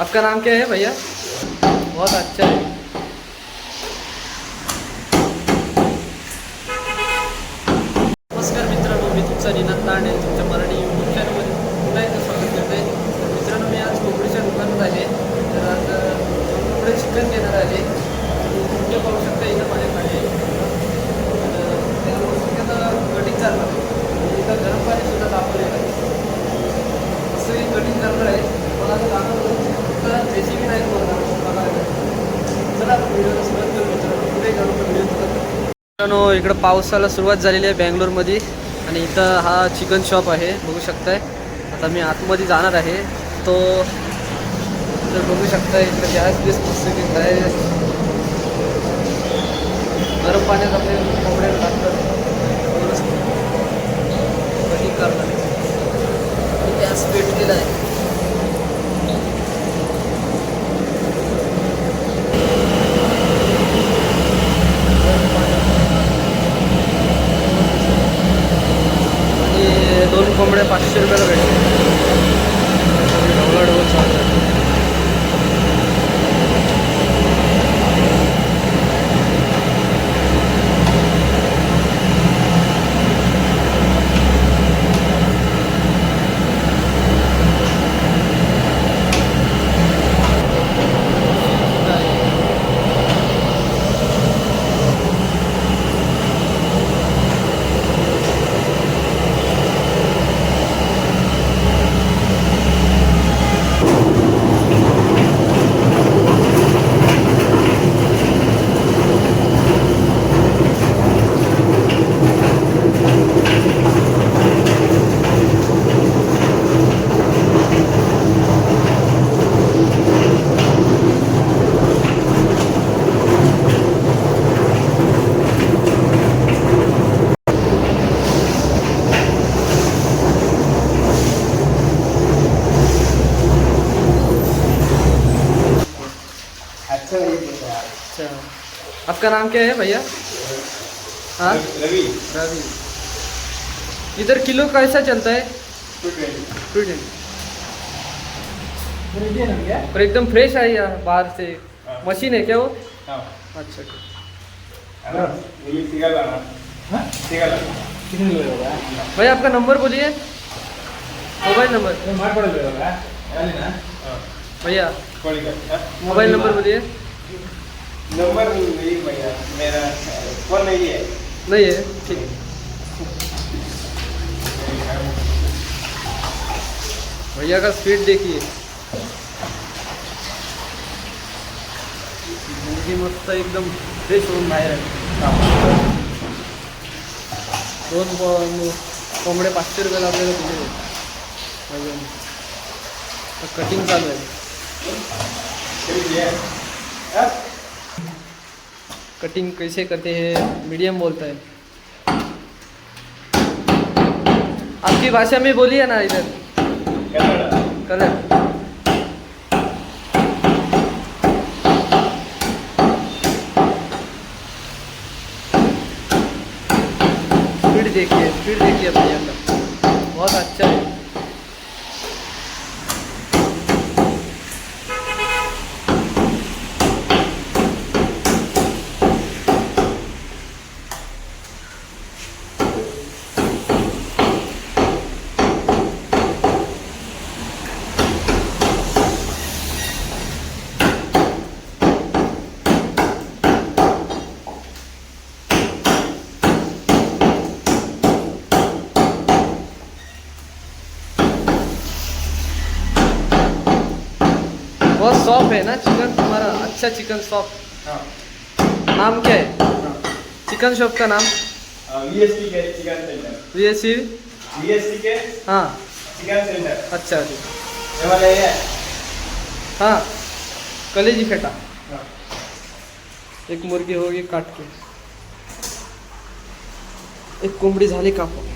आपका नाम क्या है भैया? बहुत अच्छा है। नमस्कार मित्रांनो मराठी यूट्यूब चॅनलमध्ये स्वागत करते तर मित्रांनो, मी आज कोंबडीच्या दुकानात चिकन मित्रांनो इकडं पावसाला सुरुवात झालेली आहे बँगलोरमध्ये आणि इथं हा चिकन शॉप आहे बघू शकताय. आता मी आतमध्ये जाणार आहे. तो तर बघू शकताय इकडे गॅस बीस मस्त आहे. गरम पाण्यात आपले कपडे अच्छा अच्छा। आपका नाम क्या है भैया? हाँ? रवि। रवि। इधर किलो कैसा चलता है? टू और एकदम फ्रेश है यार बाहर से। हाँ। मशीन है क्या वो? हाँ। अच्छा हाँ ये हाँ? भैया आपका नंबर बोलिए। Mobile number. भैया। मोबाइल नंबर बोलिए। नंबर नहीं भैया। मेरा फोन नहीं है। नहीं है? ठीक भैया का स्पीड देखिए। मुलगी मस्त एकदम फ्रेश होऊन बाहेर आहे दोन कोंबडे पाचशे रुपयाला आपल्याला दिले अजून. कटिंग चालू आहे. है हाँ। कटिंग कैसे करते हैं? मीडियम बोलता है। आपकी भाषा में बोलिए ना इधर। कलर। स्पीड देखिए स्पीड देखिए भैया का बहुत अच्छा है। बहुत सॉफ्ट है ना चिकन तुम्हारा अच्छा चिकन सॉफ्ट हाँ। नाम क्या है? चिकन शॉप का नाम? वीएसटी के चिकन वी एस सी के हाँ। Chicken centre. अच्छा ये वाला ये है? हाँ। कलेजी फेटा। हाँ। एक मुर्गी होगी काट के। एक कोंबडी झाली कापून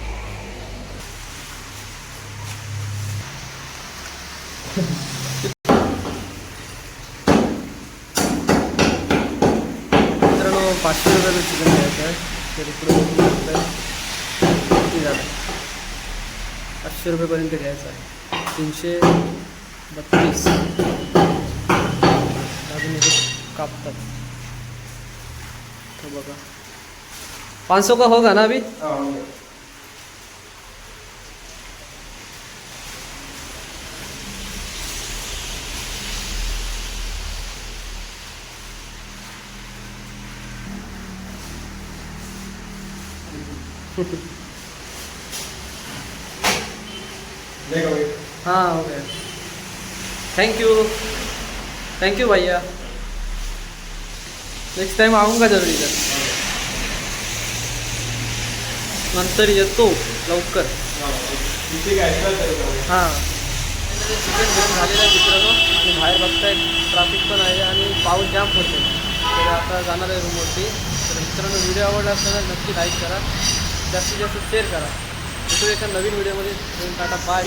मित्रांनो पाचशे रुपयाला चिकन घ्यायचं आहे बघू रुपयेपर्यंत बत्तीस अजून इथे कापतात तो बघा पाँच सौ का होगा ना अभी? देखो हाँ हो गया। थैंक यू थैंक यू भैया। नेक्स्ट टाइम आऊँगा जरूर इधर। नंतर येतो लवकर। हां। चिकन घेऊन झालेलं आहे मित्रांनो आणि बाहेर बघताय ट्रॅफिक पण आहे आणि पाऊस जाम पडतो तर आता जाणार आहे रूमवरती तर मित्रांनो व्हिडिओ आवडला असताना नक्की लाईक करा. जास्तीत जास्त शेअर करा. भेटू एका नवीन व्हिडिओमध्ये टाटा बाय